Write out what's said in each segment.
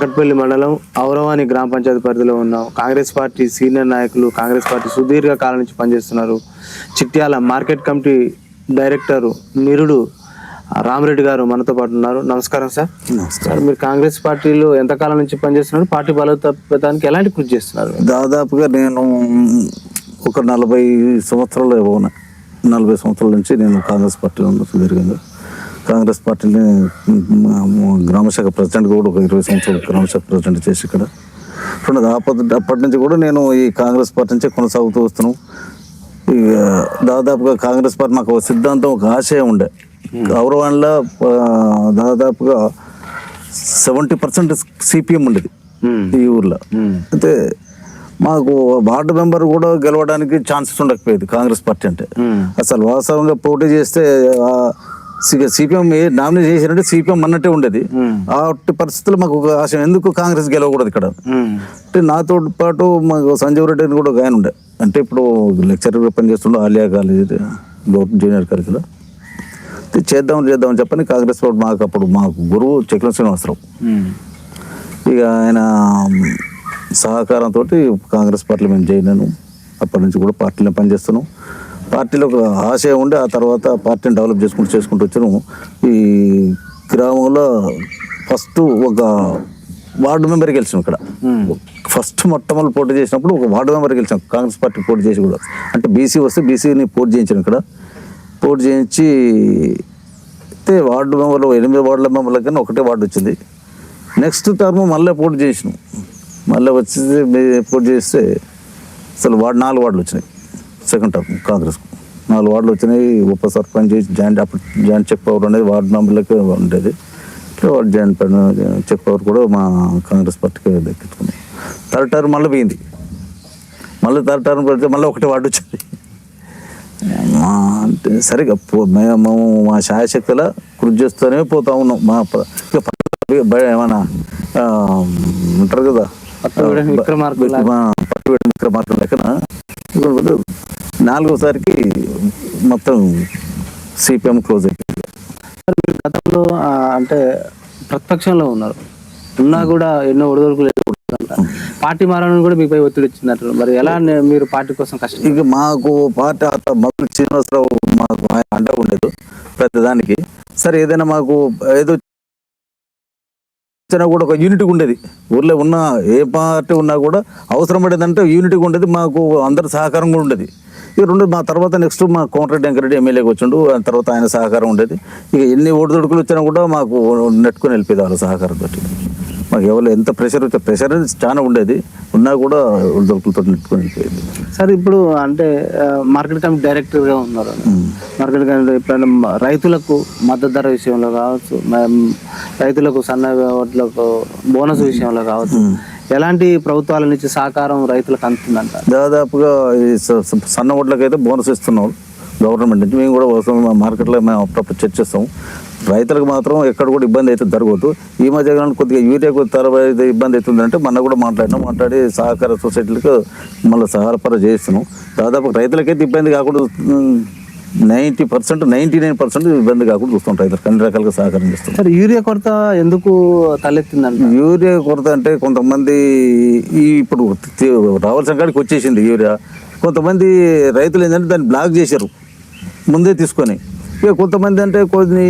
నార్కట్పల్లి మండలం ఔరవాణి గ్రామ పంచాయతీ పరిధిలో ఉన్నాం కాంగ్రెస్ పార్టీ సీనియర్ నాయకులు కాంగ్రెస్ పార్టీ సుదీర్ఘ కాలం నుంచి పనిచేస్తున్నారు. చిట్యాల మార్కెట్ కమిటీ డైరెక్టర్ నిరుడు రామరెడ్డి గారు మనతో పాటు ఉన్నారు. నమస్కారం సార్. సార్ మీరు కాంగ్రెస్ పార్టీలో ఎంతకాలం నుంచి పనిచేస్తున్నారు? పార్టీ బలోపేతానికి ఎలాంటి కృషి చేస్తున్నారు? దాదాపుగా నేను ఒక నలభై సంవత్సరాలు ఇవ్వను నలభై సంవత్సరాల నుంచి నేను కాంగ్రెస్ పార్టీలో ఉన్న సుదీర్ఘంగా. కాంగ్రెస్ పార్టీని గ్రామశాఖ ప్రెసిడెంట్ కూడా ఒక ఇరవై సంవత్సరాలు గ్రామశాఖ ప్రెసిడెంట్ చేసి ఇక్కడ. రెండు అప్పటి అప్పటి నుంచి కూడా నేను ఈ కాంగ్రెస్ పార్టీ నుంచే కొనసాగుతూ వస్తున్నాను ఇక దాదాపుగా కాంగ్రెస్ పార్టీ నాకు ఒక సిద్ధాంతం ఒక ఆశయం ఉండే. గౌరవంలో దాదాపుగా సెవెంటీ పర్సెంట్ సిపిఎం ఉండేది మ్మ్. ఈ ఊర్లో. అయితే మాకు వార్డు మెంబర్ కూడా గెలవడానికి ఛాన్సెస్ ఉండకపోయేది కాంగ్రెస్ పార్టీ అంటే. అసలు వాస్తవంగా పోటీ చేస్తే సిపిఎం నామినేట్ చేసినట్టే సిపిఎం అన్నట్టే ఉండేది. ఆ పరిస్థితుల్లో మాకు ఒక ఆశ ఎందుకు కాంగ్రెస్ గెలవకూడదు ఇక్కడ. అంటే నాతో పాటు మాకు సంజీవ్ రెడ్డి అని కూడా ఒక ఆయన ఉండే. అంటే ఇప్పుడు లెక్చరర్గా పనిచేస్తుండే ఆలియా కాలేజీ జూనియర్ కాలేజీలో. చేద్దాం చేద్దాం చెప్పని కాంగ్రెస్ పార్టీ మాకు అప్పుడు మాకు గురువు చక్రం శ్రీనివాసరావు. ఇక ఆయన సహకారంతో కాంగ్రెస్ పార్టీలో మేము చేయలేను అప్పటి నుంచి కూడా పార్టీలో పనిచేస్తున్నాం. పార్టీలో ఒక ఆశయం ఉండి ఆ తర్వాత పార్టీని డెవలప్ చేసుకుంటూ చేసుకుంటూ వచ్చాను. ఈ గ్రామంలో ఫస్ట్ ఒక వార్డు మెంబర్ గెలిచాం ఇక్కడ. ఫస్ట్ మొట్టమొదటి పోటీ చేసినప్పుడు ఒక వార్డు మెంబర్ గెలిచాం. కాంగ్రెస్ పార్టీ పోటీ చేసి కూడా. అంటే బీసీ వస్తే బీసీని పోటీ చేయించాను ఇక్కడ. పోటీ చేయించి అయితే వార్డు మెంబర్లు ఎనిమిది వార్డుల మెంబర్ల కన్నా ఒకటే వార్డు వచ్చింది. నెక్స్ట్ టర్మ్ మళ్ళీ పోటీ చేసినాం. మళ్ళీ వచ్చి పోటీ చేస్తే అసలు వార్డు నాలుగు వార్డులు వచ్చినాయి. సెకండ్ టర్మ్ కాంగ్రెస్కు నాలుగు వార్డులు వచ్చినాయి ఉప సర్పంచ్ జాయింట్ అప్పుడు జాయింట్ చెక్ పవర్ అనేది వార్డు మెంబర్లకే ఉండేది. వార్డు జాయింట్ చెక్ పవర్ కూడా మా కాంగ్రెస్ పార్టీకి దక్కించుకున్నాం థర్డ్ టర్మ్ మళ్ళీ పోయింది. మళ్ళీ థర్డ్ టర్మ్ పెడితే మళ్ళీ ఒకటే వార్డు వచ్చింది. మా అంటే సరిగా పో- మేము మా శాయశక్తిలో కృషి చేస్తూనే పోతా ఉన్నాం. మా ఏమన్నా ఉంటారు కదా విక్రమార్కుల లెక్కన? నాలుగోసారికి మొత్తం సిపిఎం క్లోజ్ అయిపోయింది. సార్, మీరు గతంలో అంటే ప్రతిపక్షంలో ఉన్నారు. ఉన్నా కూడా ఎన్నో ఒడిదొడుకులు. పార్టీ మారని కూడా మీపై ఒత్తిడి వచ్చిందంటారు. మరి ఎలా మీరు పార్టీ కోసం కష్టం ఇక మాకు పార్టీ అత మొదలు శ్రీనివాసరావు మాకు అండ ఉండేది పెద్దదానికి. సరే ఏదైనా మాకు ఏదో వచ్చినా కూడా ఒక యూనిటీ ఉండేది. ఊర్లో ఉన్న ఏ పార్టీ ఉన్నా కూడా అవసరం పడేదంటే యూనిటీగా ఉండేది. మాకు అందరి సహకారం కూడా ఉండేది. ఈ రెండు మా తర్వాత నెక్స్ట్ మా కోమటిరెడ్డి వెంకరెడ్డి ఎమ్మెల్యేకి వచ్చిండు. ఆ తర్వాత ఆయన సహకారం ఉండేది. ఇక ఎన్ని ఓడిదొడుకులు వచ్చినా కూడా మాకు నెట్టుకుని వెళ్ళిపోయేది వాళ్ళ సహకారంతో మాకు ఎవరు ఎంత ప్రెషర్ వచ్చే ప్రెషర్ అనేది చాలా ఉండేది. ఉన్నా కూడా ఒడిదొడుకులతో నెట్టుకుని వెళ్ళిపోయేది సార్ ఇప్పుడు అంటే మార్కెట్ కమిటీ డైరెక్టర్గా ఉన్నారు. మార్కెట్ కమిటీ ఎప్పుడైనా రైతులకు మద్దతు ధర విషయంలో కావచ్చు రైతులకు సన్న ఓట్లకు బోనస్ విషయంలో కావచ్చు ఎలాంటి ప్రభుత్వాల నుంచి సహకారం రైతులకు అందుతుందంట? దాదాపుగా సన్న ఓట్లకి అయితే బోనస్ ఇస్తున్నాం. గవర్నమెంట్ నుంచి మేము కూడా మార్కెట్లో మేము అప్పుడప్పుడు చర్చిస్తాం. రైతులకు మాత్రం ఎక్కడ కూడా ఇబ్బంది అయితే జరగదు ఈ మధ్య కొద్దిగా యూరియా కొద్ది తర్వాత ఇబ్బంది అవుతుందంటే మొన్న కూడా మాట్లాడినాం. మాట్లాడి సహకార సొసైటీలకు మళ్ళీ సహకారపర చేస్తున్నాం. దాదాపు రైతులకైతే ఇబ్బంది కాకుండా ninety percent ninety nine percent ఇబ్బంది కాకుండా చూస్తాం రైతులకు. అన్ని రకాలుగా సహకారం చేస్తాం సార్ యూరియా కొరత ఎందుకు తలెత్తిందంట యూరియా కొరత అంటే కొంతమంది ఈ ఇప్పుడు రావాల్సిన కాడికి వచ్చేసింది యూరియా. కొంతమంది రైతులు ఏంటంటే దాన్ని బ్లాక్ చేశారు. ముందే తీసుకొని. ఇక కొంతమంది అంటే కొన్ని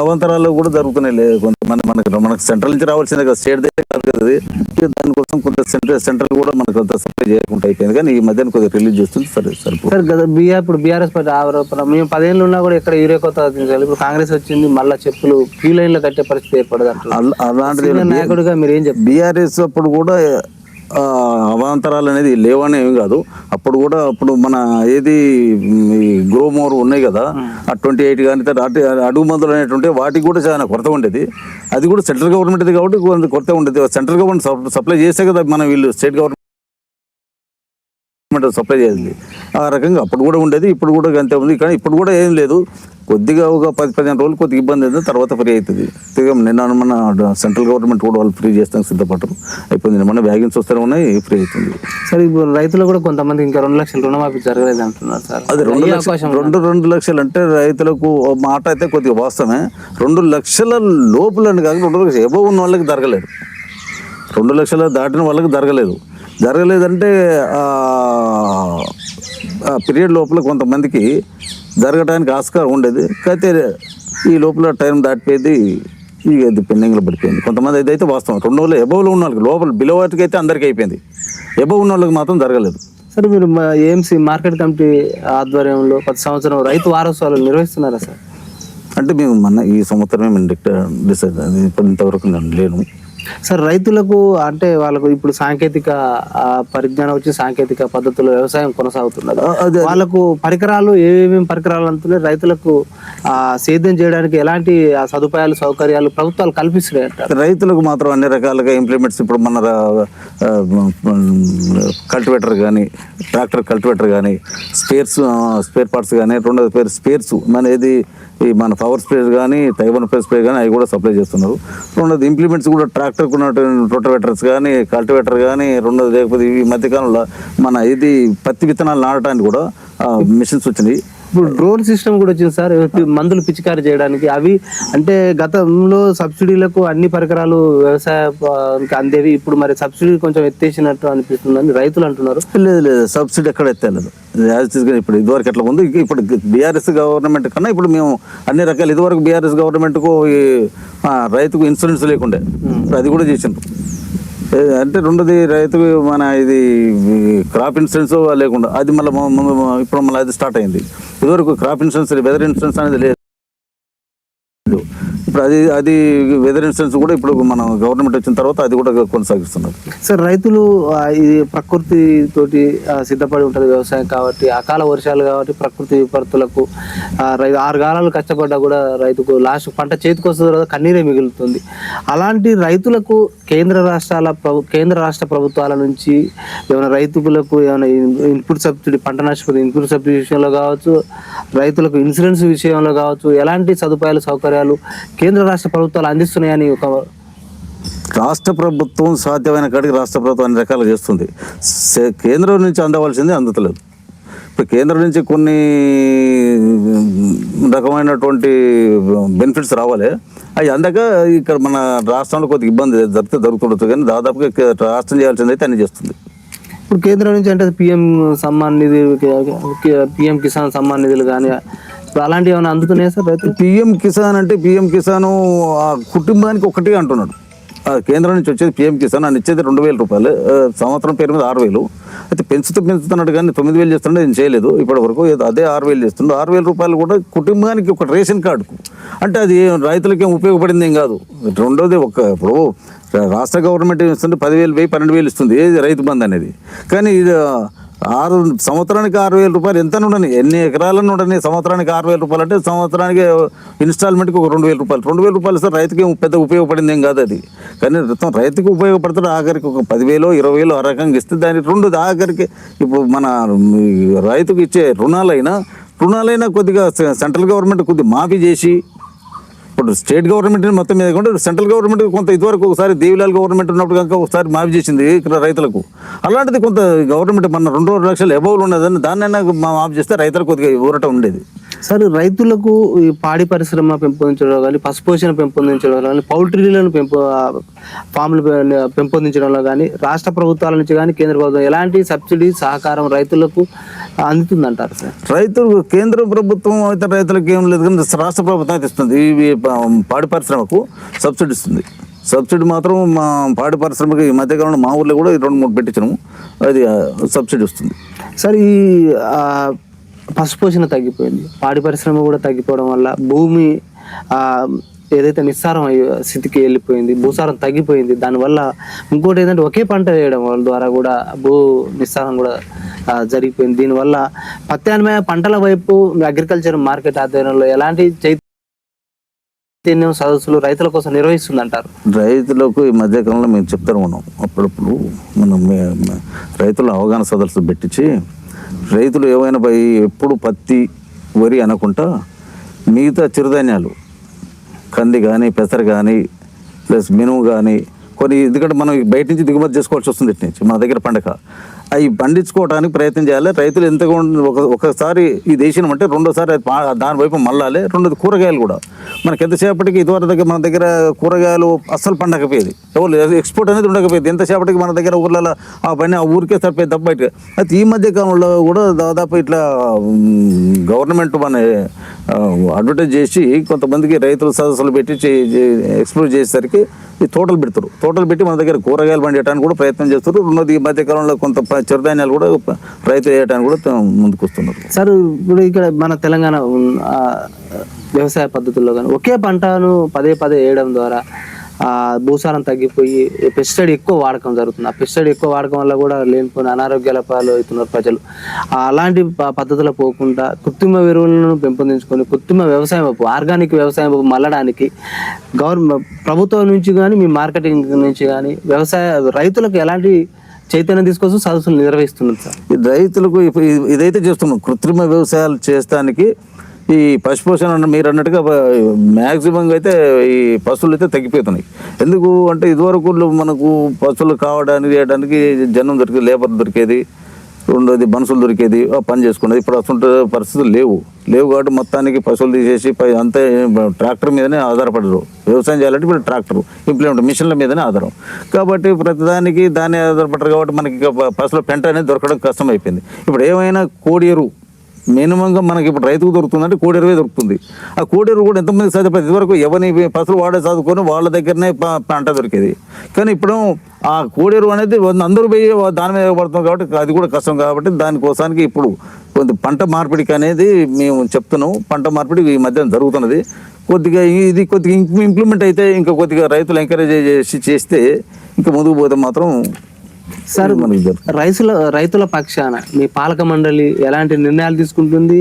అవాంతరాలు కూడా జరుగుతున్నాయి లే. కొంతమంది మనకు మనకు సెంట్రల్ నుంచి రావాల్సిందే కదా. స్టేట్ దగ్గర కాదు కదా. ఇక దానికోసం కొంత సెంట్రల్ సెంట్రల్ కూడా మనకు అంత సప్లై చేయకుండా అయిపోయింది. కానీ ఈ మధ్యన కొద్దిగా రిలీజ్ చేస్తుంది సరే సరిపోతుంది. సార్ గత బీఆర్ ఇప్పుడు బీఆర్ఎస్ పార్టీ ఆరోపణ మేము పదేళ్ళు ఉన్నా కూడా ఎక్కడ యూరియా కొత్త ఇప్పుడు కాంగ్రెస్ వచ్చింది మళ్ళీ చెప్పులు క్యూ లైన్లో కట్టే పరిస్థితి ఏర్పడదు అంటారు అల- అలాంటిది సీనియర్ నాయకుడిగా మీరు ఏం చెప్తారు? బీఆర్ఎస్ అప్పుడు కూడా అవాంతరాలు అనేది లేవని ఏం కాదు. అప్పుడు కూడా అప్పుడు మన ఏది మ్, ఈ గ్రోమోర్ ఉన్నాయి కదా ఆ ట్వంటీ ఎయిట్ కానీ అటు- అడుగు మందులు అనేటువంటి వాటికి కూడా చాలా కొరత ఉండేది. అది కూడా సెంట్రల్ గవర్నమెంట్ కాబట్టి కొంత కొరత ఉండేది. సెంట్రల్ గవర్నమెంట్ సప్- సప్లై చేస్తే కదా మనం వీళ్ళు స్టేట్ గవర్నమెంట్ సప్లై చేయాలి ఆ రకంగా అప్పుడు కూడా ఉండేది ఇప్పుడు కూడా అంతే ఉంది. కానీ ఇప్పుడు కూడా ఏం లేదు. కొద్దిగా ఒక పది పదిహేను రోజులు కొద్దిగా ఇబ్బంది అయితే తర్వాత ఫ్రీ అవుతుంది. తిరిగి నిన్న మన సెంట్రల్ గవర్నమెంట్ కూడా వాళ్ళు ఫ్రీ చేస్తానికి సిద్ధపడరు అయిపోయింది. మన వ్యాగిన్స్ వస్తూనే ఉన్నాయి ఫ్రీ అవుతుంది. సార్ ఇప్పుడు రైతులు కూడా కొంతమంది ఇంకా రెండు లక్షలు రుణమాఫీ జరగలేదు అంటున్నారు సార్. అది రెండు లక్షలు రెండు రెండు లక్షలు అంటే రైతులకు మాట అయితే కొద్దిగా వాస్తవమే. రెండు లక్షల లోపలని కాక రెండు లక్షలు ఎబో ఉన్న వాళ్ళకి జరగలేదు. రెండు లక్షలు దాటిన వాళ్ళకి జరగలేదు. జరగలేదంటే పీరియడ్ లోపల కొంతమందికి జరగడానికి ఆస్కారం ఉండేది. అయితే ఈ లోపల టైం దాటిపోయింది. ఇక అది పెండింగ్లో పడిపోయింది. కొంతమంది అయితే అయితే వాస్తవం. రెండు వందల ఎబవ్లో ఉన్న వాళ్ళకి లోపల బిలో వాటికి అయితే అందరికీ అయిపోయింది. ఎబవ్ ఉన్న వాళ్ళకి మాత్రం జరగలేదు. సార్ మీరు ఏఎంసీ మార్కెట్ కమిటీ ఆధ్వర్యంలో ప్రతి సంవత్సరం రైతు వారోత్సవాలు నిర్వహిస్తున్నారా సార్? అంటే మేము మన ఈ సంవత్సరమే మేము డిసైడ్ ఇప్పుడు ఇంతవరకు నేను లేను. సార్ రైతులకు అంటే వాళ్ళకు ఇప్పుడు సాంకేతిక ఆ, పరిజ్ఞానం వచ్చి సాంకేతిక పద్ధతుల్లో వ్యవసాయం కొనసాగుతున్నది. అదే వాళ్ళకు పరికరాలు ఏమేమి పరికరాలు అంటున్నాయి రైతులకు సేద్యం చేయడానికి ఎలాంటి ఆ సదుపాయాలు సౌకర్యాలు ప్రభుత్వాలు కల్పిస్తున్నాయి రైతులకు మాత్రం అన్ని రకాలుగా ఇంప్లిమెంట్స్ ఇప్పుడు మన కల్టివేటర్ కానీ ట్రాక్టర్ కల్టివేటర్ కానీ స్పేర్స్ స్పేర్ పార్ట్స్ కానీ రెండవ పేరు స్పేర్స్ మన ఏది ఈ మన పవర్ స్పేర్ కానీ తైవన్ పవర్ స్ప్రే కానీ అవి కూడా సప్లై చేస్తున్నారు. రెండోది ఇంప్లిమెంట్స్ కూడా ట్రాక్టర్కు ఉన్నటువంటి రొటవేటర్స్ కానీ కల్టివేటర్ కానీ రెండోది లేకపోతే ఈ మధ్యకాలంలో మన ఇది పత్తి విత్తనాలు నాటడానికి కూడా మిషన్స్ వచ్చినాయి. ఇప్పుడు డ్రోన్ సిస్టమ్ కూడా వచ్చింది సార్. మందులు పిచికారి చేయడానికి అవి అంటే గతంలో సబ్సిడీలకు అన్ని పరికరాలు వ్యవసాయానికి అందేవి. ఇప్పుడు మరి సబ్సిడీ కొంచెం ఎత్తేసినట్టు అనిపిస్తుందని రైతులు అంటున్నారు. లేదు లేదు. సబ్సిడీ ఎక్కడ ఎత్తలేదు. ఇప్పుడు ఇదివరకు ఎట్లా ఉంది ఇప్పుడు బీఆర్ఎస్ గవర్నమెంట్ కన్నా ఇప్పుడు మేము అన్ని రకాలు ఇదివరకు బీఆర్ఎస్ గవర్నమెంట్కు రైతుకు ఇన్సూరెన్స్ లేకుండే. అది కూడా చేసిండ్రు. అంటే రెండోది రైతుకు మన ఇది క్రాప్ ఇన్సూరెన్స్ లేకుండా అది మళ్ళీ ఇప్పుడు మళ్ళీ అది స్టార్ట్ అయింది. ఇదివరకు క్రాప్ ఇన్సూరెన్స్ వెదర్ ఇన్సూరెన్స్ అనేది లేదు. ఇప్పుడు అది అది వెదర్ ఇన్సూరెన్స్ కూడా ఇప్పుడు మనం గవర్నమెంట్ వచ్చిన తర్వాత అది కూడా కొనసాగిస్తున్నారు. సార్ రైతులు ఇది ప్రకృతి తోటి సిద్ధపడి ఉంటుంది వ్యవసాయం కాబట్టి అకాల వర్షాలు కాబట్టి ప్రకృతి విపత్తులకు రై ఆరు కాలాలు కష్టపడ్డా కూడా రైతుకు లాస్ట్ పంట చేతికి వస్తుంది తర్వాత కన్నీరే మిగులుతుంది. అలాంటి రైతులకు కేంద్ర రాష్ట్రాల ప్రభు కేంద్ర రాష్ట్ర ప్రభుత్వాల నుంచి ఏమైనా రైతులకు ఏమైనా ఇన్పుట్ సబ్సిడీ పంట నష్టపోతే ఇన్పుట్ సబ్సిడీ విషయంలో కావచ్చు రైతులకు ఇన్సూరెన్స్ విషయంలో కావచ్చు ఎలాంటి సదుపాయాలు సౌకర్యాలు కేంద్ర రాష్ట్ర ప్రభుత్వాలు అందిస్తున్నాయని ఒక రాష్ట్ర ప్రభుత్వం సాధ్యమైన కాడికి రాష్ట్ర ప్రభుత్వం అన్ని రకాలు చేస్తుంది. కేంద్రం నుంచి అందవలసింది అందుతలేదు. ఇప్పుడు కేంద్రం నుంచి కొన్ని రకమైనటువంటి బెనిఫిట్స్ రావాలి. అవి అందక ఇక్కడ మన రాష్ట్రంలో కొద్దిగా ఇబ్బంది జరిగితే జరుగుతుండొచ్చు కానీ దాదాపుగా రాష్ట్రం చేయాల్సింది అయితే అన్ని చేస్తుంది. ఇప్పుడు కేంద్రం నుంచి అంటే పిఎం సమ్మాన్ నిధి పిఎం కిసాన్ సమ్మాన్ నిధులు కానీ అలాంటివి ఏమైనా అందుతున్నాయి సార్ రైతు పిఎం కిసాన్ అంటే పిఎం కిసాన్ ఆ కుటుంబానికి ఒకటి అంటున్నాడు. ఆ కేంద్రం నుంచి వచ్చేది పిఎం కిసాన్ అని ఇచ్చేది రెండు వేల రూపాయలు సంవత్సరం పేరు మీద ఆరు వేలు. అయితే పెంచుతూ పెంచుతున్నాడు కానీ తొమ్మిది వేలు చేస్తుండే నేను చేయలేదు. ఇప్పటి వరకు అదే ఆరు వేలు చేస్తుండే ఆరు వేల రూపాయలు కూడా కుటుంబానికి ఒక రేషన్ కార్డుకు. అంటే అది రైతులకి ఏం ఉపయోగపడింది ఏం కాదు. రెండోది ఒక ఇప్పుడు రాష్ట్ర గవర్నమెంట్ ఇస్తుంటే పదివేలు వెయ్యి పన్నెండు వేలు ఇస్తుంది. ఏది రైతు బంధు అనేది. కానీ ఇది ఆరు సంవత్సరానికి ఆరు వేల రూపాయలు ఎంత ఉండని ఎన్ని ఎకరాలను ఉండని సంవత్సరానికి ఆరు వేల రూపాయలు అంటే సంవత్సరానికి ఇన్స్టాల్మెంట్కి ఒక రెండు వేల రూపాయలు. రెండు వేల రూపాయలు సార్ రైతుకి పెద్ద ఉపయోగపడింది ఏం కాదు అది. కానీ మొత్తం రైతుకి ఉపయోగపడుతుంది ఆఖరికి ఒక పదివేలు ఇరవై వేలు ఆ రకంగా ఇస్తే దానికి రెండు ఆఖరికి ఇప్పుడు మన రైతుకు ఇచ్చే రుణాలైనా రుణాలైనా కొద్దిగా సెంట్రల్ గవర్నమెంట్ కొద్దిగా మాఫీ చేసి ఇప్పుడు స్టేట్ గవర్నమెంట్ మొత్తం మీద కూడా సెంట్రల్ గవర్నమెంట్ కొంత ఇదివరకు ఒకసారి దేవిలాల్ గవర్నమెంట్ ఉన్నప్పుడు కనుక ఒకసారి మాఫీ చేసింది ఇక్కడ రైతులకు. అలాంటిది కొంత గవర్నమెంట్ మన రెండు లక్షలు ఎబౌలు ఉన్నదని దాన్నైనా మా మాఫీ చేస్తే రైతులకు కొద్దిగా ఊరట ఉండేది. సార్ రైతులకు ఈ పాడి పరిశ్రమ పెంపొందించడం కానీ పశుపోషణ పెంపొందించడం కానీ పౌల్ట్రీలను పెంపొ ఫామ్లు పెంపొందించడంలో కానీ రాష్ట్ర ప్రభుత్వాల నుంచి కానీ కేంద్ర ప్రభుత్వం ఎలాంటి సబ్సిడీ సహకారం రైతులకు అందుతుందంటారు సార్? రైతులు కేంద్ర ప్రభుత్వం అయితే రైతులకు ఏం లేదు కానీ రాష్ట్ర ప్రభుత్వం అయితే ఇస్తుంది. ఇవి పాడి పరిశ్రమకు సబ్సిడీ ఇస్తుంది. సబ్సిడీ మాత్రం మా పాడి పరిశ్రమకి ఈ మధ్యకాలంలో మా ఊర్లో కూడా రెండు మూడు పెట్టించినాము. అది సబ్సిడీ వస్తుంది. సార్ ఈ పశుపోషణ తగ్గిపోయింది. పాడి పరిశ్రమ కూడా తగ్గిపోవడం వల్ల భూమి ఏదైతే నిస్సారం అయ్యే స్థితికి వెళ్ళిపోయింది భూసారం తగ్గిపోయింది దానివల్ల ఇంకోటి ఏంటంటే ఒకే పంట వేయడం వల్ల ద్వారా కూడా భూ నిస్సారం కూడా జరిగిపోయింది. దీనివల్ల ప్రత్యామ్నాయ పంటల వైపు అగ్రికల్చర్ మార్కెట్ ఆధ్వర్యంలో ఎలాంటి చైతన్యం సదస్సులు రైతుల కోసం నిర్వహిస్తుందంటారు? రైతులకు ఈ మధ్యకాలంలో మేము చెప్తాను మనం. అప్పుడప్పుడు మనం రైతుల అవగాహన సదస్సులు పెట్టించి రైతులు ఏమైనా పోయి ఎప్పుడు పత్తి వరి అనకుండా మిగతా చిరుధాన్యాలు కంది కానీ పెసర కానీ ప్లస్ మినుము కానీ కొన్ని ఎందుకంటే మనం బయట నుంచి దిగుమతి చేసుకోవాల్సి వస్తుంది ఇటు నుంచి మన దగ్గర పండగ అవి పండించుకోవడానికి ప్రయత్నం చేయాలి. రైతులు ఎంత ఒక ఒకసారి ఈ దేశం అంటే రెండోసారి దాని వైపు మళ్ళాలి. రెండోది కూరగాయలు కూడా. మనకి ఎంతసేపటికి ఇదివరకు దగ్గర మన దగ్గర కూరగాయలు అస్సలు పండకపోయేది. ఎవరు ఎక్స్పోర్ట్ అనేది ఉండకపోయేది. ఎంతసేపటికి మన దగ్గర ఊర్లలో ఆ పని ఆ ఊరికే సరిపోయేది తప్ప బయట అయితే ఈ మధ్య కాలంలో కూడా దాదాపు ఇట్లా గవర్నమెంట్ మన అడ్వర్టైజ్ చేసి కొంతమందికి రైతులు సదస్సులు పెట్టి ఎక్స్ప్లోర్ చేసేసరికి ఈ తోటలు పెడతారు. తోటలు పెట్టి మన దగ్గర కూరగాయలు పండించడానికి కూడా ప్రయత్నం చేస్తారు. రెండోది ఈ మధ్యకాలంలో కొంత చిరుధాన్యాలు కూడా ప- రైతు వేయడానికి కూడా ముందుకు వస్తున్నారు సార్ ఇప్పుడు ఇక్కడ మన తెలంగాణ వ్యవసాయ పద్ధతుల్లో కానీ ఒకే పంటను పదే పదే వేయడం ద్వారా ఆ భూసారం తగ్గిపోయి పెస్టిసైడ్ ఎక్కువ వాడకం జరుగుతుంది. ఆ పెస్టిసైడ్ ఎక్కువ వాడకం వల్ల కూడా లేనిపోయిన అనారోగ్యాల పాలు అవుతున్నారు ప్రజలు. అలాంటి పద్ధతులు పోకుండా కృత్రిమ ఎరువులను పెంపొందించుకొని కృత్రిమ వ్యవసాయం వైపు ఆర్గానిక్ వ్యవసాయం వైపు మళ్ళడానికి గవర్నమెంట్ ప్రభుత్వం నుంచి కానీ మీ మార్కెటింగ్ నుంచి కానీ వ్యవసాయ రైతులకు ఎలాంటి చైతన్యం తీసుకొస్తూ సదస్సులు నిర్వహిస్తున్నారు సార్? రైతులకు ఇప్పుడు ఇదైతే చేస్తున్నాం. కృత్రిమ వ్యవసాయాలు చేస్తానికి ఈ పశుపోషణ అన్న మీరు అన్నట్టుగా మ్యాక్సిమంగా అయితే ఈ పశువులు అయితే తగ్గిపోతున్నాయి. ఎందుకు అంటే ఇదివరకు మనకు పశువులు కావడానికి చేయడానికి జనం దొరికేది లేబర్ దొరికేది ఉండేది మనుషులు దొరికేది పని చేసుకునేది. ఇప్పుడు అసలు పరిస్థితులు లేవు. లేవు కాబట్టి మొత్తానికి పశువులు తీసేసి పై అంతే ట్రాక్టర్ మీదనే ఆధారపడరు. వ్యవసాయం చేయాలంటే ఇప్పుడు ట్రాక్టర్ ఇంప్లిమెంట్ మిషన్ల మీదనే ఆధారం. కాబట్టి ప్రతిదానికి దాన్ని ఆధారపడరు కాబట్టి మనకి పశువుల పెంట అనేది దొరకడం కష్టం అయిపోయింది ఇప్పుడు ఏమైనా కోడి ఎరువు మినిమంగా మనకి ఇప్పుడు రైతుకు దొరుకుతుందంటే కోడి దొరుకుతుంది. ఆ కోడి ఎరువు కూడా ఎంతమంది సాధ్యపడింది ఇదివరకు ఎవరిని పశువులు వాడే చదువుకొని వాళ్ళ దగ్గరనే పంట దొరికేది. కానీ ఇప్పుడు ఆ కోడి అనేది అందరూ పోయి దాని మీద పడుతుంది కాబట్టి అది కూడా కష్టం కాబట్టి దానికోసానికి ఇప్పుడు కొంత పంట మార్పిడికి అనేది మేము చెప్తున్నాం. పంట మార్పిడి ఈ మధ్యన జరుగుతున్నది. కొద్దిగా ఇది కొద్దిగా ఇంప్లిమెంట్ అయితే ఇంకా కొద్దిగా రైతులు ఎంకరేజ్ చేసి చేస్తే ఇంకా ముందుకు పోతే మాత్రం సార్. రైతుల రైతుల పక్షాన మీ పాలక మండలి ఎలాంటి నిర్ణయాలు తీసుకుంటుంది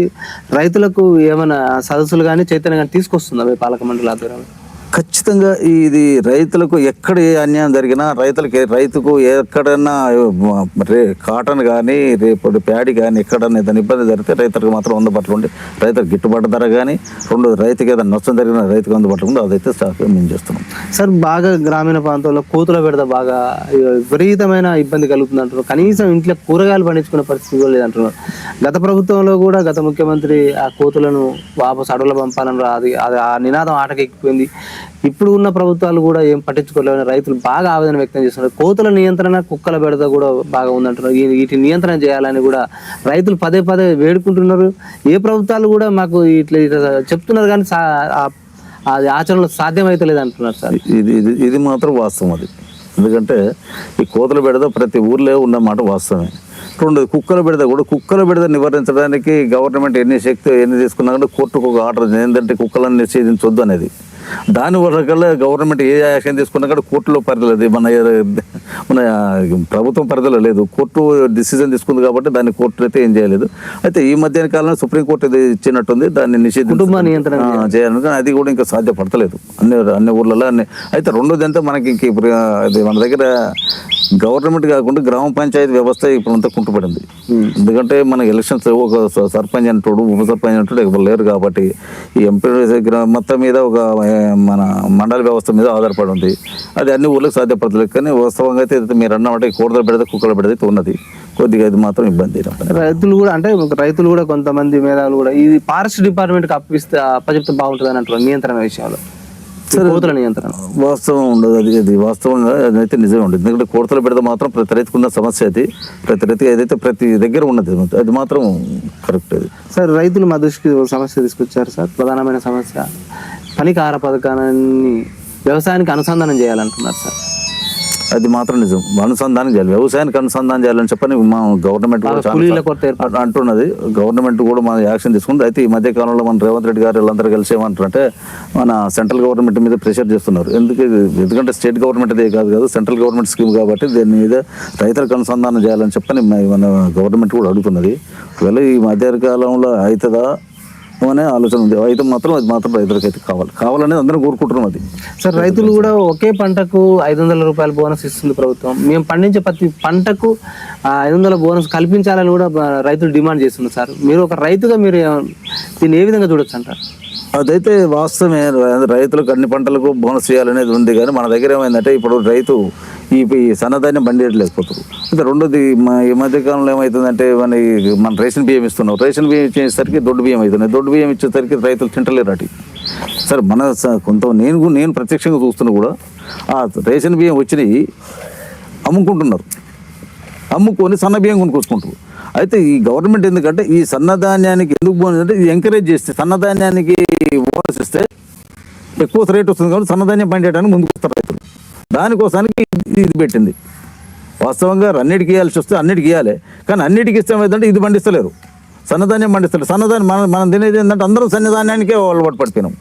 రైతులకు ఏమైనా సదస్సులు కానీ చైతన్యం కానీ తీసుకొస్తుందా మీ పాలక మండలి ఆధ్వర్యంలో ఖచ్చితంగా ఇది రైతులకు ఎక్కడ ఏ అన్యాయం జరిగినా రైతులకి రైతుకు ఎక్కడన్నా రే కాటన్ కానీ రేపు ప్యాడీ కానీ ఎక్కడన్నా ఏదైనా ఇబ్బంది జరిగితే రైతులకు మాత్రం అందుబాటులో ఉండి రైతులకు గిట్టుబాటు ధర కానీ రెండు రైతుకి ఏదైనా నష్టం జరిగిన రైతుకు అందుబాటులో ఉంది అదైతే మేము చేస్తున్నాం. సార్ బాగా గ్రామీణ ప్రాంతాల్లో కోతుల పెడత బాగా విపరీతమైన ఇబ్బంది కలుగుతుంది అంటున్నారు. కనీసం ఇంట్లో కూరగాయలు పండించుకునే పరిస్థితి కూడా లేదంటున్నారు. గత ప్రభుత్వంలో కూడా గత ముఖ్యమంత్రి ఆ కోతులను వాపసు అడవులు పంపాలని రా- అది అది ఆ నినాదం ఆటకెక్కిపోయింది. ఇప్పుడు ఉన్న ప్రభుత్వాలు కూడా ఏం పట్టించుకోలేవని రైతులు బాగా ఆవేదన వ్యక్తం చేస్తున్నారు. కోతుల నియంత్రణ కుక్కల బెడద కూడా బాగా ఉందంటున్నారు. వీటి నియంత్రణ చేయాలని కూడా రైతులు పదే పదే వేడుకుంటున్నారు. ఏ ప్రభుత్వాలు కూడా మాకు ఇట్లా ఇట్లా చెప్తున్నారు కానీ సా- ఆ- అది ఆచరణలో సాధ్యమైతే లేదంటున్నారు సార్. ఇది ఇది ఇది మాత్రం వాస్తవం అది. ఎందుకంటే ఈ కోతల బెడద ప్రతి ఊర్లో ఉన్న మాట వాస్తవమే. రెండోది కుక్కల బెడద కూడా కుక్కల బెడద నివారించడానికి గవర్నమెంట్ ఎన్ని శక్తి ఎన్ని తీసుకున్నా కూడా కోర్టుకు ఒక ఆర్డర్ ఏంటంటే కుక్కలను నిషేధించొద్దు అనేది. దాని వల్ల కల్లా గవర్నమెంట్ ఏ యాక్షన్ తీసుకున్నా కూడా కోర్టులో పరిధిలో అది మన మన ప్రభుత్వం పరిధిలో లేదు. కోర్టు డిసిజన్ తీసుకుంది కాబట్టి దాన్ని కోర్టు అయితే ఏం చేయలేదు. అయితే ఈ మధ్య కాలంలో సుప్రీంకోర్టు ఇది ఇచ్చినట్టుంది. దాన్ని నిషేధించ కుటుంబ నియంత్రణ ఆ, చేయాలి. కానీ అది కూడా ఇంకా సాధ్యపడతలేదు. అన్ని అన్ని ఊర్లలో అన్ని. అయితే రెండోది అంటే మనకి ఇంక ఇప్పుడు అది మన దగ్గర గవర్నమెంట్ కాకుండా గ్రామ పంచాయతీ వ్యవస్థ ఇప్పుడు అంతా కుంటుపడింది ఎందుకంటే మన ఎలక్షన్స్ ఒక సర్పంచ్ అంటాడు ఉప సర్పంచ్ అంటాడు ఎవరు లేరు కాబట్టి ఈ ఎంపీ మొత్తం మీద ఒక మన మండల వ్యవస్థ మీద ఆధారపడి ఉంది. అది అన్ని ఊర్లకు సాధ్యపడతలేదు కానీ వాస్తవంగా అయితే మీరు అన్నమాట కూడదలు పెడితే కుక్కలు పెడితే ఉన్నది. కొద్దిగా ఇది మాత్రం ఇబ్బంది. రైతులు కూడా అంటే రైతులు కూడా కొంతమంది మేధావులు కూడా ఇది ఫారెస్ట్ డిపార్ట్మెంట్కి అప్పిస్తే అప్పచెప్తే బాగుంటుంది అని అంటారు నియంత్రణ విషయంలో. కోతుల నియంత్రణ. వాస్తవం ఉండదు అది అది వాస్తవంగా అదైతే నిజమే ఉండదు. ఎందుకంటే కోర్టులో పెడితే మాత్రం ప్రతి రైతుకున్న సమస్య అది. ప్రతి రైతు ఏదైతే ప్రతి దగ్గర ఉన్నది అది మాత్రం కరెక్ట్ అది. సార్ రైతులు మా దృష్టికి సమస్య తీసుకొచ్చారు సార్ ప్రధానమైన సమస్య. పనికార పథకాన్ని వ్యవసాయానికి అనుసంధానం చేయాలంటున్నారు సార్. అది మాత్రం నిజం. అనుసంధానం చేయాలి. వ్యవసాయానికి అనుసంధానం చేయాలని చెప్పని మా గవర్నమెంట్ అంటున్నది. గవర్నమెంట్ కూడా మన యాక్షన్ తీసుకుంది. అయితే ఈ మధ్య కాలంలో మన రేవంత్ రెడ్డి గారు వీళ్ళందరూ కలిసి ఏమంటారంటే మన సెంట్రల్ గవర్నమెంట్ మీద ప్రెషర్ చేస్తున్నారు. ఎందుకు ఎందుకంటే స్టేట్ గవర్నమెంట్ అదే కాదు కదా సెంట్రల్ గవర్నమెంట్ స్కీమ్ కాబట్టి దీని మీద రైతులకు అనుసంధానం చేయాలని చెప్పని మన గవర్నమెంట్ కూడా అడుగుతున్నది. ఒకవేళ ఈ మధ్య కాలంలో అవుతుందా? అనే ఆలోచన ఉంది. అయితే మాత్రం అది మాత్రం రైతులకు అయితే కావాలి. కావాలనేది అందరం కోరుకుంటున్నాం అది. సార్ రైతులు కూడా ఒకే పంటకు ఐదు వందల రూపాయల బోనస్ ఇస్తుంది ప్రభుత్వం. మేము పండించే ప్రతి పంటకు ఐదు వందల బోనస్ కల్పించాలని కూడా రైతులు డిమాండ్ చేస్తున్నారు సార్. మీరు ఒక రైతుగా మీరు దీన్ని ఏ విధంగా చూడొచ్చు అంటారు? అదైతే వాస్తవమే. రైతులకు అన్ని పంటలకు బోనస్ చేయాలనేది ఉంది కానీ మన దగ్గర ఏమైందంటే ఇప్పుడు రైతు ఈ సన్నధాన్యం పండియట్లేకపోతారు అయితే రెండోది మా ఈ మధ్యకాలంలో ఏమవుతుందంటే మన ఈ- మన రేషన్ బియ్యం ఇస్తున్నాం. రేషన్ బియ్యం ఇచ్చేసరికి దొడ్డు బియ్యం అవుతున్నాయి. దొడ్డు బియ్యం ఇచ్చేసరికి రైతులు తింటలేరు అటు సరే మన స- కొంత నేను నేను ప్రత్యక్షంగా చూస్తున్నా కూడా ఆ రేషన్ బియ్యం వచ్చినాయి అమ్ముకుంటున్నారు. అమ్ముకొని సన్న బియ్యం కొనుక్కొచ్చుకుంటారు అయితే ఈ గవర్నమెంట్ ఎందుకంటే ఈ సన్నధాన్యానికి ఎందుకు పోయిందంటే అంటే ఇది ఎంకరేజ్ చేస్తే సన్నధాన్యానికి బోనస్ ఇస్తే ఎక్కువ రేట్ వస్తుంది కాబట్టి సన్నధాన్యం పండేయడానికి ముందుకు వస్తారు రైతులు. దానికోసానికి ఇది- ఇది పెట్టింది. వాస్తవంగా అన్నిటికి ఇవ్వాల్సి వస్తే అన్నిటికి ఇవ్వాలి. కానీ అన్నిటికి ఇస్తే ఏమైందంటే ఇది పండిస్తలేరు. సన్నధాన్యం పండిస్తారు సన్నధాన్యం మనం మనం తినేది ఏంటంటే అందరూ సన్నధాన్యానికే అలవాటు పడిపోయినాం.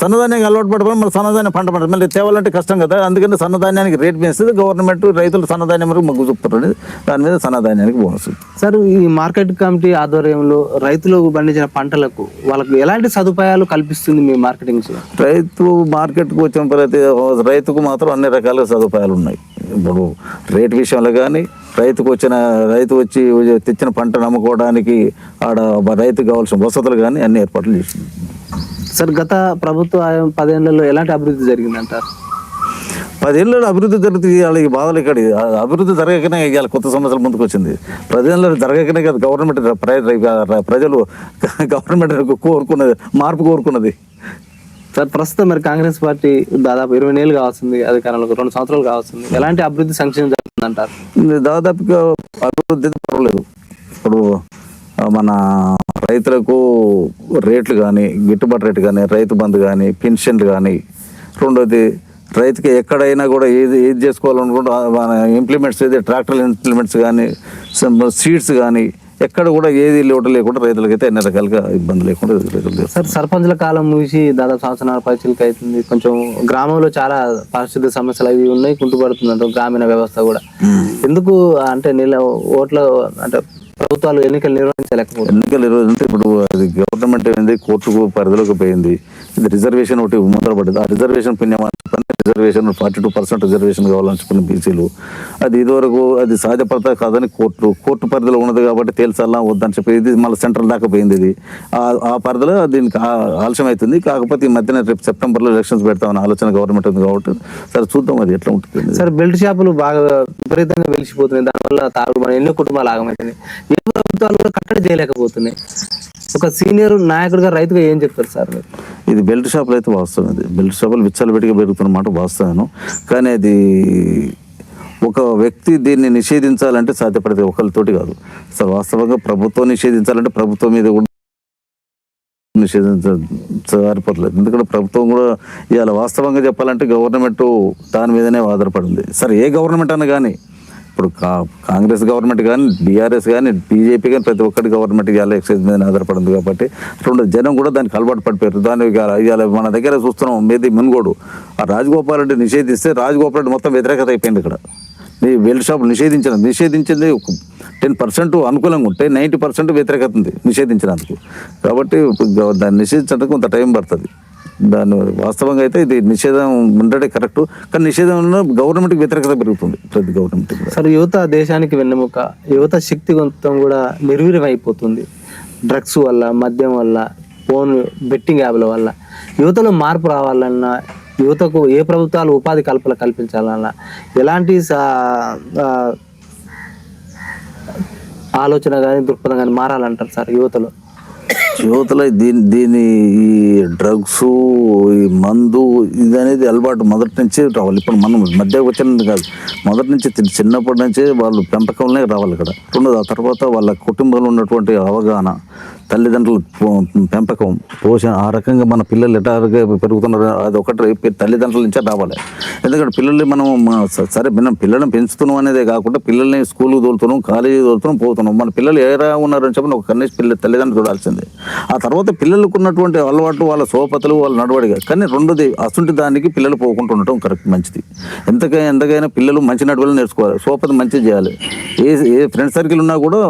సన్నధాన్యానికి అలవాటు పడిపోయి మళ్ళీ సన్నధాన్యం పంట పంట మళ్ళీ తేవాలంటే కష్టం కదా. అందుకని సన్నధాన్యానికి రేట్ పెంచుతుంది గవర్నమెంట్ రైతులు సన్నధాన్యం వరకు మొగ్గు చూపుతారు. దాని మీద సన్నధాన్యానికి బోనస్. సార్ ఈ మార్కెట్ కమిటీ ఆధ్వర్యంలో రైతులు పండించిన పంటలకు వాళ్ళకు ఎలాంటి సదుపాయాలు కల్పిస్తుంది మీ మార్కెటింగ్ రైతు మార్కెట్కి వచ్చిన ప్రతి రైతుకు మాత్రం అన్ని రకాల సదుపాయాలు ఉన్నాయి. ఇప్పుడు రేట్ విషయంలో కానీ రైతుకు వచ్చిన రైతు వచ్చి తెచ్చిన పంటను అమ్ముకోవడానికి ఆడ రైతుకు కావాల్సిన వసతులు కానీ అన్ని ఏర్పాట్లు చేసింది. సార్ గత ప్రభుత్వ పదేళ్ళలో ఎలాంటి అభివృద్ధి జరిగిందంటారు? పదేళ్ళలో అభివృద్ధి జరుగుతుంది ఇవాళ ఈ బాధలు ఇక్కడ అభివృద్ధి జరగకనే ఇవాళ కొత్త సమస్యలు ముందుకు వచ్చింది పదేళ్ళలో జరగకనే కదా గవర్నమెంట్ ప్ర- ప్రజలు గవర్నమెంట్ కోరుకున్నది మార్పు కోరుకున్నది. సార్ ప్రస్తుతం మరి కాంగ్రెస్ పార్టీ దాదాపు ఇరవై ఏళ్ళు కావాల్సింది అధికారంలో రెండు సంవత్సరాలు కావాల్సింది. ఎలాంటి అభివృద్ధి సంక్షేమం జరుగుతుందంటారు? ఇది దాదాపుగా అభివృద్ధి పర్వాలేదు ఇప్పుడు మన రైతులకు రేట్లు కానీ గిట్టుబాటు రేటు కానీ రైతు బంధు కానీ పెన్షన్లు కానీ రెండోది రైతుకి ఎక్కడైనా కూడా ఏది ఏది చేసుకోవాలనుకుంటే మన ఇంప్లిమెంట్స్ ఏది ట్రాక్టర్ ఇంప్లిమెంట్స్ కానీ సీడ్స్ కానీ ఎక్కడ కూడా ఏది లోటు లేకుండా రైతులకైతే అన్ని రకాలుగా ఇబ్బంది లేకుండా రైతులు. సార్ సర్పంచ్ల కాలం ముగిసి దాదాపు సంవత్సరాల పైచలకి అవుతుంది. కొంచెం గ్రామంలో చాలా పారిశుద్ధ్య సమస్యలు అవి ఉన్నాయి కుంటుపడుతుందంట గ్రామీణ వ్యవస్థ కూడా. ఎందుకు అంటే నీళ్ళ ఓట్ల అంటే ప్రభుత్వాలు ఎన్నికలు నిర్వహించలేకపోతుంది ఎన్నికలు అంటే ఇప్పుడు అది గవర్నమెంట్ ఏంది కోర్టుకు పరిధిలోకి పోయింది. ఇది రిజర్వేషన్ ఒకటి ముందర పడ్డది ఆ రిజర్వేషన్ పుణ్యం అని చెప్పని reservation forty two percent reservation కావాలని బీసీలు. అది ఇదివరకు అది సహజపడత కాదని కోర్టు కోర్టు పరిధిలో ఉన్నది కాబట్టి తేల్చాలా వద్దని చెప్పి ఇది మళ్ళీ సెంట్రల్ దాకా పోయింది ఇది. ఆ- పరిధిలో దీనికి ఆలస్యం అవుతుంది. కాకపోతే ఈ మధ్యన రేపు సెప్టెంబర్లో ఎలక్షన్స్ పెడతామని ఆలోచన గవర్నమెంట్ ఉంది కాబట్టి సరే చూద్దాం అది ఎట్లా ఉంటుంది సార్ బెల్ట్ షాపులు బాగా విపరీతంగా వెలిసిపోతున్నాయి. దానివల్ల తాగుడు ఎన్నో కుటుంబాలు ఆగమవుతున్నాయి ఏ ప్రభుత్వాలు కూడా కట్టడి చేయలేకపోతున్నాయి. ఒక సీనియర్ నాయకుడిగా రైతుగా ఏం చెప్తారు సార్ ఇది బెల్ట్ షాప్లో అయితే వాస్తవం ఇది బెల్ట్ షాపులు విచ్చలవిడిగా పెరుగుతున్న మాట వాస్తవాను కానీ అది ఒక వ్యక్తి దీన్ని నిషేధించాలంటే సాధ్యపడేది ఒకరితోటి కాదు. సార్ వాస్తవంగా ప్రభుత్వం నిషేధించాలంటే ప్రభుత్వం మీద కూడా నిషేధించలేదు ఎందుకంటే ప్రభుత్వం కూడా ఇవాళ వాస్తవంగా చెప్పాలంటే గవర్నమెంట్ దాని మీదనే ఆధారపడింది సరే ఏ గవర్నమెంట్ అన్న కానీ ఇప్పుడు కా కాంగ్రెస్ గవర్నమెంట్ కానీ బీఆర్ఎస్ కానీ బీజేపీ కానీ ప్రతి ఒక్కటి గవర్నమెంట్ ఇవాళ ఎక్సైజ్ మీద ఆధారపడింది కాబట్టి రెండు జనం కూడా దానికి అలవాటు పడిపోయారు. దాని ఇవాళ మన దగ్గర చూస్తున్నాం మీది మున్గోడు. ఆ రాజగోపాల్ రెడ్డి నిషేధిస్తే రాజగోపాల్ రెడ్డి మొత్తం వ్యతిరేకత అయిపోయింది ఇక్కడ. నీ వెల్ షాప్ నిషేధించిన నిషేధించింది టెన్ పర్సెంట్ అనుకూలంగా ఉంటే నైంటీ పర్సెంట్ వ్యతిరేకత ఉంది నిషేధించినందుకు. కాబట్టి దాన్ని నిషేధించడానికి కొంత టైం పడుతుంది. దాని వాస్తవంగా అయితే ఇది నిషేధం ఉండడే కరెక్ట్ కానీ నిషేధంలో గవర్నమెంట్కి వ్యతిరేకత పెరుగుతుంది ప్రతి గవర్నమెంట్ సార్ యువత దేశానికి వెన్నెముక యువత శక్తివంతం కూడా నిర్వీర్యం అయిపోతుంది డ్రగ్స్ వల్ల మద్యం వల్ల ఫోన్ బెట్టింగ్ యాప్ల వల్ల. యువతలో మార్పు రావాలన్నా యువతకు ఏ ప్రభుత్వాలు ఉపాధి కల్పన కల్పించాలన్నా ఎలాంటి సా- ఆలోచన కానీ దృక్పథం కానీ మారాలంటారు సార్ యువతలో? యువతలో దీని దీని ఈ డ్రగ్స్ ఈ మందు ఇది అనేది అలవాటు మొదటి నుంచి రావాలి. ఇప్పుడు మనం మధ్య వచ్చినది కాదు. మొదటి నుంచి చిన్నప్పటి నుంచి వాళ్ళు పెంపకంలోనే రావాలి ఇక్కడ. రెండోది ఆ తర్వాత వాళ్ళ కుటుంబంలో ఉన్నటువంటి అవగాహన తల్లిదండ్రుల పెంపకం పోషణ ఆ రకంగా మన పిల్లలు ఎటారుగా పెరుగుతున్నారు అది ఒకటి తల్లిదండ్రుల నుంచే రావాలి. ఎందుకంటే పిల్లల్ని మనం సరే మనం పిల్లల్ని పెంచుతున్నాం అనేదే కాకుండా పిల్లల్ని స్కూల్కి తోలుతున్నాం కాలేజీ తోలుతున్నాం పోతున్నాం. మన పిల్లలు ఏరా ఉన్నారని చెప్పి ఒక కనీస పిల్లలు తల్లిదండ్రులు చూడాల్సిందే. ఆ తర్వాత పిల్లలకు ఉన్నటువంటి అలవాటు వాళ్ళ సోపతలు వాళ్ళ నడవడిగా కానీ రెండోది అసంటి దానికి పిల్లలు పోకుండా ఉండటం కరెక్ట్ మంచిది. ఎంతకైనా ఎంతకైనా పిల్లలు మంచి నడవలు నేర్చుకోవాలి. సోపతి మంచిది చేయాలి. ఏ ఏ ఫ్రెండ్ సర్కిల్ ఉన్నా కూడా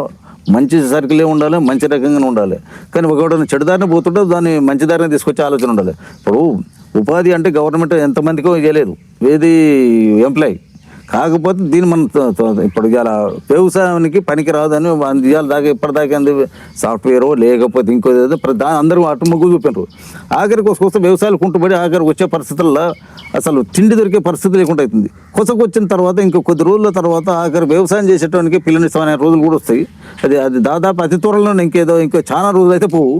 మంచి సర్కిలే ఉండాలి మంచి రకంగానే ఉండాలి. కానీ ఒకటి చెడుదారిని పోతుంటే దాన్ని మంచి దారిని తీసుకొచ్చే ఆలోచన ఉండాలి. ఇప్పుడు ఉపాధి అంటే గవర్నమెంట్ ఎంతమందికో ఇవ్వలేదు ఏది ఎంప్లాయీ కాకపోతే దీన్ని మనం ఇప్పుడు ఇవాళ వ్యవసాయానికి పనికి రాదని ఇవాళ దాకా ఇప్పటిదాకా ఏంది సాఫ్ట్వేర్ లేకపోతే ఇంకో దాని అందరూ అటు మొగ్గు చూపారు ఆఖరికి కోసం వ్యవసాయాలు కుంటుబడి ఆఖరికి వచ్చే పరిస్థితుల్లో అసలు తిండి దొరికే పరిస్థితి లేకుండా అవుతుంది కొసకు వచ్చిన తర్వాత ఇంకో కొద్ది రోజుల తర్వాత ఆఖరి వ్యవసాయం చేసేటానికి పిల్లనిస్తామనే రోజులు కూడా వస్తాయి. అది అది దాదాపు అతి త్వరలో ఇంకేదో ఇంకో చాలా రోజులు అయితే పోవు.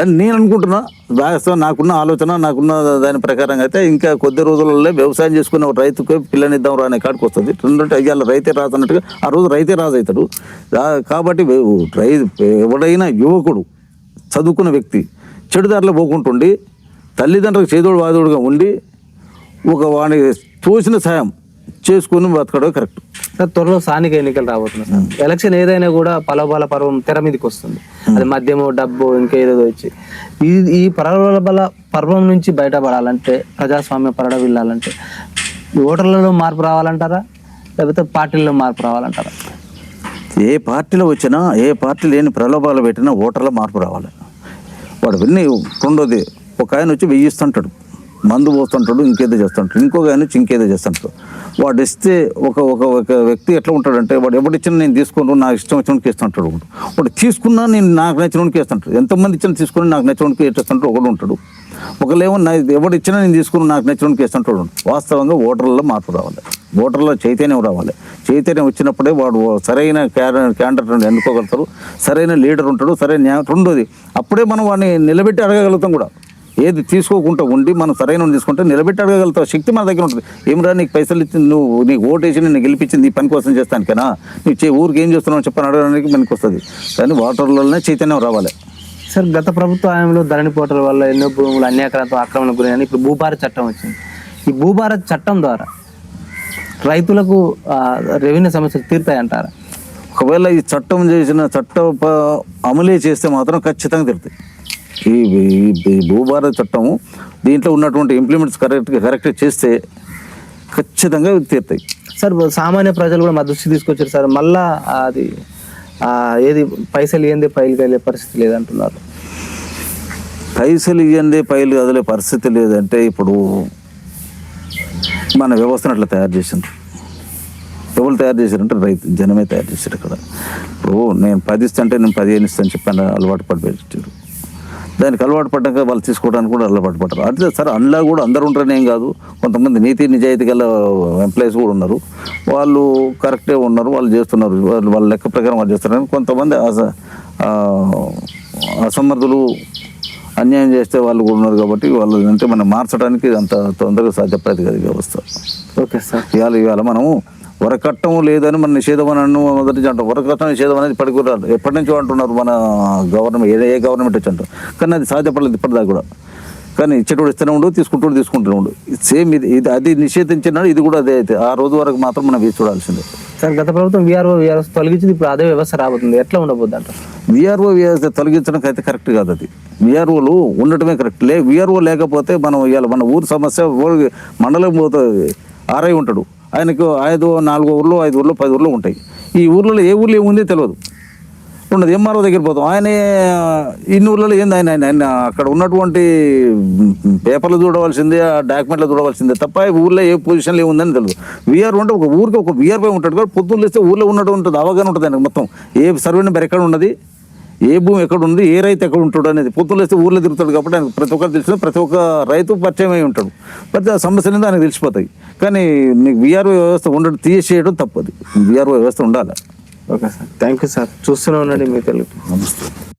అని నేను అనుకుంటున్నా వాస్తవం నాకున్న ఆలోచన నాకున్న దాని ప్రకారంగా అయితే ఇంకా కొద్ది రోజులలో వ్యవసాయం చేసుకునే ఒక రైతుకు పిల్లనిద్దాం రా అనే కాడికి వస్తుంది. రెండంటే అయ్యాల రైతే రాదు అన్నట్టుగా ఆ రోజు రైతే రాజు అవుతాడు. కాబట్టి రై ఎవడైనా యువకుడు చదువుకున్న వ్యక్తి చెడుదారిలో పోకుంటుండి తల్లిదండ్రులకు చేదోడు వాదోడుగా ఉండి ఒక వాడిని చూసిన సాయం చేసుకుని బతకడం కరెక్ట్. సార్ త్వరలో స్థానిక ఎన్నికలు రాబోతున్నాయి సార్. ఎలక్షన్ ఏదైనా కూడా పలబల పర్వం తెర మీదకి వస్తుంది. అది మద్యము డబ్బు ఇంకేదో వచ్చి ఈ ఈ పలబల పర్వం నుంచి బయటపడాలంటే ప్రజాస్వామ్య పరడ వెళ్ళాలంటే ఓటర్లలో మార్పు రావాలంటారా? లేకపోతే పార్టీల్లో మార్పు రావాలంటారా? ఏ పార్టీలో వచ్చినా ఏ పార్టీ లేని ప్రలోభాలు పెట్టినా ఓటర్ల మార్పు రావాలి. వాడు విన్ని రెండోది ఒక ఆయన వచ్చి వెయ్యిస్తుంటాడు. మందు పోస్తుంటాడు ఇంకేదో చేస్తుంటాడు. ఇంకో కానీ వచ్చి ఇంకేదో చేస్తుంటాడు. వాడు ఇస్తే ఒక ఒక ఒక వ్యక్తి ఎట్లా ఉంటాడంటే వాడు ఎవడిచ్చినా నేను తీసుకుంటు నాకు ఇష్టం వచ్చినకి ఇస్తుంటాడు ఒకడు వాడు. తీసుకున్నా నేను నాకు నచ్చినకి ఇస్తుంటాడు ఎంతమంది ఇచ్చినా తీసుకుని నాకు నచ్చినకి ఇస్తుంటాడు ఒకడు ఉంటాడు. ఒకలేమో నా ఎవడు ఇచ్చినా నేను తీసుకుని నాకు నచ్చినకి ఇస్తుంటాడు వాస్తవంగా ఓటర్లలో మార్పు రావాలి. ఓటర్లో చైతన్యం రావాలి. చైతన్యం వచ్చినప్పుడే వాడు సరైన క్యాండిడేట్ ఎన్నుకోగలుగుతారు. సరైన లీడర్ ఉంటాడు సరైన రెండోది అప్పుడే మనం వాడిని నిలబెట్టి అడగగలుగుతాం కూడా. ఏది తీసుకోకుండా ఉండి మనం సరైన తీసుకుంటే నిలబెట్టి అడగగలుగుతాం శక్తి మన దగ్గర ఉంటుంది. ఏమిరా నీకు పైసలు ఇచ్చింది నువ్వు నీకు ఓటేసి నేను గెలిపించింది ఈ పని కోసం చేస్తానికేనా? నువ్వు చే ఊరికి ఏం చేస్తున్నావు చెప్పని అడగడానికి మనకి వస్తుంది. కానీ ఓటర్లలోనే చైతన్యం రావాలి. సార్ గత ప్రభుత్వ హయాంలో ధరణి పోటల వల్ల ఎన్నో భూములు అన్యాక్రాంతం ఆక్రమణకు గురని ఇప్పుడు భూభారత్ చట్టం వచ్చింది. ఈ భూభారత్ చట్టం ద్వారా రైతులకు రెవెన్యూ సమస్యలు తీరుతాయంటారా? ఒకవేళ ఈ చట్టం చేసిన చట్ట అమలే చేస్తే మాత్రం ఖచ్చితంగా తిరుగుతాయి ఈ భూభారత చట్టము దీంట్లో ఉన్నటువంటి ఇంప్లిమెంట్స్ కరెక్ట్గా కరెక్ట్గా చేస్తే ఖచ్చితంగా తీరుతాయి. సార్ సామాన్య ప్రజలు కూడా మా దృష్టి తీసుకొచ్చారు సార్. మళ్ళా అది ఏది పైసలు ఏంది పైలు వెళ్ళే పరిస్థితి లేదంటున్నారు. పైసలు ఇవ్వండి పైలు కదిలే పరిస్థితి లేదంటే ఇప్పుడు మన వ్యవస్థను అట్లా తయారు చేసిండ్రు. ఎవరు తయారు చేశారంటే రైతు జనమే తయారు చేశారు ఇక్కడ. ఇప్పుడు నేను పది ఇస్తుంటే నేను పదిహేను ఇస్తాను చెప్పాను అలవాటు పడిపెట్టారు దానికి అలవాటు పడ్డాక వాళ్ళు తీసుకోవడానికి కూడా అలవాటు పడ్డారు. అట్లే సరే అందులో కూడా అందరూ ఉంటారని ఏం కాదు. కొంతమంది నీతి నిజాయితీ గల ఎంప్లాయీస్ కూడా ఉన్నారు. వాళ్ళు కరెక్టే ఉన్నారు వాళ్ళు చేస్తున్నారు. వాళ్ళు వాళ్ళ లెక్క ప్రకారం వాళ్ళు చేస్తున్నారు. కొంతమంది అసమర్థులు అన్యాయం చేస్తే వాళ్ళు కూడా ఉన్నారు కాబట్టి వాళ్ళు అంటే మనం మార్చడానికి అంత తొందరగా సాధ్యపడేది కదా వ్యవస్థ. Okay sir. ఇవాళ ఇవాళ మనము వరకట్టం లేదని మన నిషేధం అని అన్ను మొదటి నుంచి అంటాం వరకట్టం నిషేధం అనేది ఇప్పటికి కూడా రాదు. ఎప్పటి నుంచో అంటున్నారు మన గవర్నమెంట్ ఏ ఏ గవర్నమెంట్ వచ్చి అంటారు. కానీ అది సాధ్యపడలేదు ఇప్పటిదాకా కూడా. కానీ ఇచ్చేటోడు ఇస్తూనే ఉండు తీసుకుంటూ తీసుకుంటూనే ఉండు. సేమ్ ఇది ఇది అది నిషేధించినాడు ఇది కూడా అదే అయితే. ఆ రోజు వరకు మాత్రం మనం వేసి చూడాల్సిందే. సార్ గత ప్రభుత్వం వీఆర్ఓ వీఆర్ఎస్ తొలగించింది ఇప్పుడు అదే వ్యవస్థ రాబోతుంది. ఎట్లా ఉండబోద్ది అంటారు? విఆర్ఓ వ్యవస్థ తొలగించడం అయితే కరెక్ట్ కాదు అది. విఆర్ఓలు ఉండటమే కరెక్ట్. లే విఆర్ఓ లేకపోతే మనం ఇవాళ మన ఊరు సమస్య మండలం పోతుంది. ఆర్ఐ ఉంటాడు. ఆయనకు ఐదు నాలుగు ఊర్లు ఐదు ఊర్లు పది ఊర్లు ఉంటాయి. ఈ ఊర్లలో ఏ ఊర్లో ఏముంది తెలియదు. ఉండదు ఎంఆర్ఓ దగ్గర పోతాం. ఆయన ఇన్ని ఊర్లలో ఏంది ఆయన ఆయన ఆయన అక్కడ ఉన్నటువంటి పేపర్లు చూడవలసిందే ఆ డాక్యుమెంట్లు చూడవలసిందే తప్ప ఊళ్ళో ఊర్లో ఏ పొజిషన్లో ఏముందని తెలియదు. వీఆర్ ఉంటే ఒక ఊరికి ఒక వీఆర్పై ఉంటాడు కాబట్టి పొద్దున్న లేస్తే ఊర్లో ఉన్నట్టు ఉంటుంది అవగాహన ఉంటుంది ఆయనకు మొత్తం. ఏ సర్వే నెంబర్ ఎక్కడ ఉన్నది ఏ భూమి ఎక్కడ ఉంది ఏ రైతు ఎక్కడ ఉంటాడు అనేది పొద్దున్న లేస్తే ఊర్లో తిరుగుతాడు కాబట్టి ఆయనకు ప్రతి ఒక్కరు తెలిసిన ప్రతి ఒక్క రైతు పరిచయం అయి ఉంటాడు. ప్రతి ఆ సమస్యలు అనేది ఆయనకు తెలిసిపోతాయి. కానీ నీకు విఆర్ఓ వ్యవస్థ ఉండడం తీసేయడం తప్పది. విఆర్ఓ వ్యవస్థ ఉండాలి? Okay sir. Thank you sir. చూస్తూనే ఉండండి మీ తెలుగు. నమస్తే.